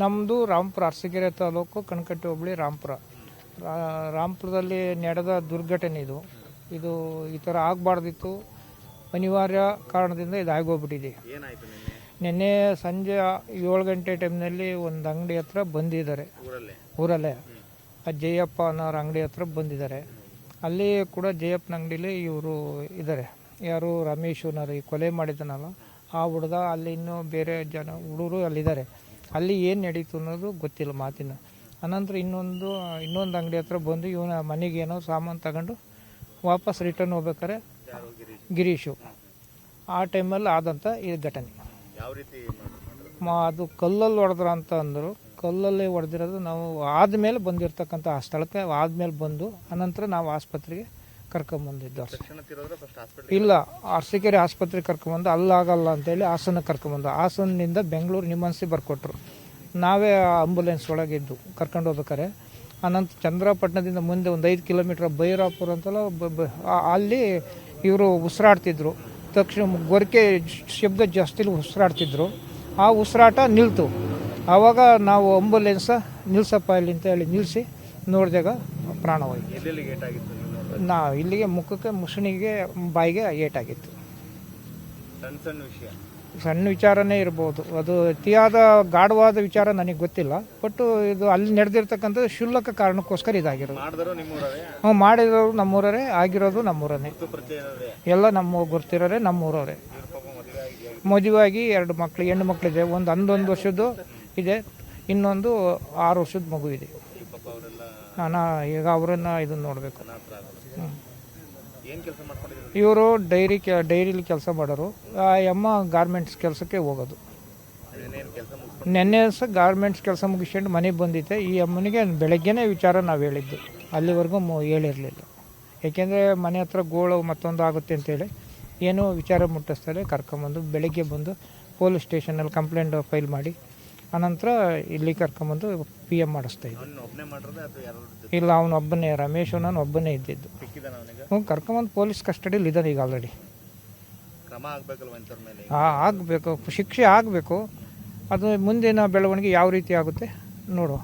ನಮ್ಮದು ರಾಮಪುರ ಅರಸೀಕೆರೆ ತಾಲೂಕು ಕಣಕಟ್ಟಿ ಹೋಬಳಿ ರಾಂಪುರ ರಾಮಪುರದಲ್ಲಿ ರಾಂಪುರದಲ್ಲಿ ನಡೆದ ದುರ್ಘಟನೆ ಇದು. ಇದು ಈ ಥರ ಆಗಬಾರ್ದಿತ್ತು. ಅನಿವಾರ್ಯ ಕಾರಣದಿಂದ ಇದು ಆಗೋಗ್ಬಿಟ್ಟಿದೆ. ನಿನ್ನೆ? ಸಂಜೆ ಏಳು ಗಂಟೆ ಟೈಮ್ನಲ್ಲಿ ಒಂದು ಅಂಗಡಿ ಹತ್ರ ಬಂದಿದ್ದಾರೆ. ಊರಲ್ಲೇ? ಊರಲ್ಲೇ. ಆ ಜಯಪ್ಪ ಅನ್ನೋರ ಅಂಗಡಿ ಹತ್ರ ಬಂದಿದ್ದಾರೆ. ಅಲ್ಲಿ ಕೂಡ ಜಯಪ್ಪನ ಅಂಗಡಿಲಿ ಇವರು ಇದ್ದಾರೆ. ಯಾರು ರಮೇಶ್ ಅನ್ನೋರು ಈ ಕೊಲೆ ಮಾಡಿದ್ದಾನಲ್ಲ ಆ ಹುಡುಗ ಅಲ್ಲಿ ಇನ್ನೂ ಬೇರೆ ಜನ ಹುಡುಗರು ಅಲ್ಲಿದ್ದಾರೆ. ಅಲ್ಲಿ ಏನು ನಡೀತು ಅನ್ನೋದು ಗೊತ್ತಿಲ್ಲ ಮಾತಿನ. ಅನಂತರ ಇನ್ನೊಂದು ಇನ್ನೊಂದು ಅಂಗಡಿ ಹತ್ರ ಬಂದು ಇವನ ಮನೆಗೆ ಏನೋ ಸಾಮಾನು ತಗೊಂಡು ವಾಪಸ್ ರಿಟರ್ನ್ ಹೋಗ್ಬೇಕಾರೆ ಗಿರೀಶು. ಆ ಟೈಮಲ್ಲಿ ಆದಂಥ ಈ ಘಟನೆ. ಯಾವ ರೀತಿ ಮಾಡಿದ್ರು? ಮಾ ಅದು ಕಲ್ಲಲ್ಲಿ ಹೊಡೆದ್ರ ಅಂತ ಅಂದರು. ಕಲ್ಲಲ್ಲಿ ಹೊಡೆದಿರೋದು ನಾವು ಆದಮೇಲೆ ಬಂದಿರತಕ್ಕಂಥ ಆ ಸ್ಥಳಕ್ಕೆ ಆದಮೇಲೆ ಬಂದು ಅನಂತರ ನಾವು ಆಸ್ಪತ್ರೆಗೆ ಕರ್ಕೊಂಬಂದಿದ್ದು ಅಷ್ಟೇ ತಕ್ಷಣ ತಿರೋದ್ರೆ ಫಸ್ಟ್ ಹಾಸ್ಪಿಟಲ್ ಇಲ್ಲ ಅರಸಿಕೆರೆ ಆಸ್ಪತ್ರೆಗೆ ಕರ್ಕೊಂಬಂದು ಅಲ್ಲಾಗಲ್ಲ ಅಂತೇಳಿ ಹಾಸನ ಕರ್ಕೊಂಬಂದು. ಹಾಸನದಿಂದ ಬೆಂಗಳೂರು ನಿಮ್ಮನ್ಸಿ ಬರ್ಕೊಟ್ರು. ನಾವೇ ಆಂಬುಲೆನ್ಸ್ ಒಳಗಿದ್ದು ಕರ್ಕೊಂಡು ಹೋಗ್ಬೇಕಾರೆ ಅನಂತ ಚಂದ್ರಪಟ್ಟಣದಿಂದ ಮುಂದೆ ಒಂದು ಐದು ಕಿಲೋಮೀಟ್ರ್ ಭೈರಾಪುರ ಅಂತಲ್ಲ ಅಲ್ಲಿ ಇವರು ಉಸಿರಾಡ್ತಿದ್ರು. ತಕ್ಷಣ ಗೊರಕೆ ಶಬ್ದ ಜಾಸ್ತಿ ಉಸಿರಾಡ್ತಿದ್ರು. ಆ ಉಸಿರಾಟ ನಿಲ್ತು. ಆವಾಗ ನಾವು ಆಂಬುಲೆನ್ಸ ನಿಲ್ಸಪ್ಪ ಇಲ್ಲಿ ಅಂತ ಹೇಳಿ ನಿಲ್ಲಿಸಿ ನೋಡಿದಾಗ ಪ್ರಾಣ ನಾ ಇಲ್ಲಿಗೆ ಮುಖಕ್ಕೆ ಮುಸುಣಿಗೆ ಬಾಯಿಗೆ ಏಟಾಗಿತ್ತು ಸಣ್ಣ ಸಣ್ಣ ವಿಷಯ. ಸಣ್ಣ ವಿಚಾರನೇ ಇರ್ಬೋದು. ಅದು ಅತಿಯಾದ ಗಾಢವಾದ ವಿಚಾರ ನನಗೆ ಗೊತ್ತಿಲ್ಲ. ಬಟ್ ಇದು ಅಲ್ಲಿ ನಡೆದಿರ್ತಕ್ಕಂಥ ಶುಲ್ಲಕ ಕಾರಣಕ್ಕೋಸ್ಕರ ಇದಾಗಿರೋದು. ಹ್ಞೂ ಮಾಡಿರೋರು ನಮ್ಮೂರರೇ ಆಗಿರೋದು ನಮ್ಮೂರನೇ. ಎಲ್ಲ ನಮ್ಮ ಗುರ್ತಿರೋರೆ ನಮ್ಮೂರವರೇ. ಮದುವೆಯಾಗಿ ಎರಡು ಮಕ್ಕಳು ಹೆಣ್ಣು ಮಕ್ಕಳಿದೆ ಒಂದು ಹನ್ನೊಂದು ವರ್ಷದ್ದು ಇದೆ. ಇನ್ನೊಂದು ಆರು ವರ್ಷದ ಮಗು ಇದೆ. ನಾನು ಈಗ ಅವರನ್ನು ಇದನ್ನು ನೋಡಬೇಕು. ಇವರು ಡೈರಿ ಕೆ ಡೈರಿಲಿ ಕೆಲಸ ಮಾಡೋರು. ಆ ಅಮ್ಮ ಗಾರ್ಮೆಂಟ್ಸ್ ಕೆಲಸಕ್ಕೆ ಹೋಗೋದು. ನಿನ್ನೆ ಸಹ ಗಾರ್ಮೆಂಟ್ಸ್ ಕೆಲಸ ಮುಗಿಸ್ಕೊಂಡು ಮನೆಗೆ ಬಂದಿದ್ದೆ. ಈ ಅಮ್ಮನಿಗೆ ಬೆಳಗ್ಗೆನೇ ವಿಚಾರ ನಾವು ಹೇಳಿದ್ದು. ಅಲ್ಲಿವರೆಗೂ ಮು ಹೇಳಿರಲಿಲ್ಲ. ಏಕೆಂದರೆ ಮನೆ ಹತ್ರ ಗೋಳು ಮತ್ತೊಂದು ಆಗುತ್ತೆ ಅಂತೇಳಿ ಏನೂ ವಿಚಾರ ಮುಟ್ಟಿಸ್ತಾರೆ. ಕರ್ಕೊಂಬಂದು ಬೆಳಗ್ಗೆ ಬಂದು ಪೊಲೀಸ್ ಸ್ಟೇಷನಲ್ಲಿ ಕಂಪ್ಲೇಂಟ್ ಫೈಲ್ ಮಾಡಿ ಅನಂತರ ಇಲ್ಲಿ ಕರ್ಕೊಂಬಂದು ಪಿ ಎಂ ಮಾಡಿಸ್ತಾ ಇದ್ದೆ. ಇಲ್ಲ ಅವನೊಬ್ಬನೇ ರಮೇಶ್ ನಾನು ಒಬ್ಬನೇ ಇದ್ದಿದ್ದು. ಹ್ಞೂ ಕರ್ಕೊಂಬಂದು ಪೊಲೀಸ್ ಕಸ್ಟಡಿಯಲ್ಲಿ ಇದ್ದಾನೆ ಈಗ ಆಲ್ರೆಡಿ ಹಾಂ ಆಗಬೇಕು ಶಿಕ್ಷೆ ಆಗಬೇಕು. ಅದು ಮುಂದಿನ ಬೆಳವಣಿಗೆ ಯಾವ ರೀತಿ ಆಗುತ್ತೆ ನೋಡುವ.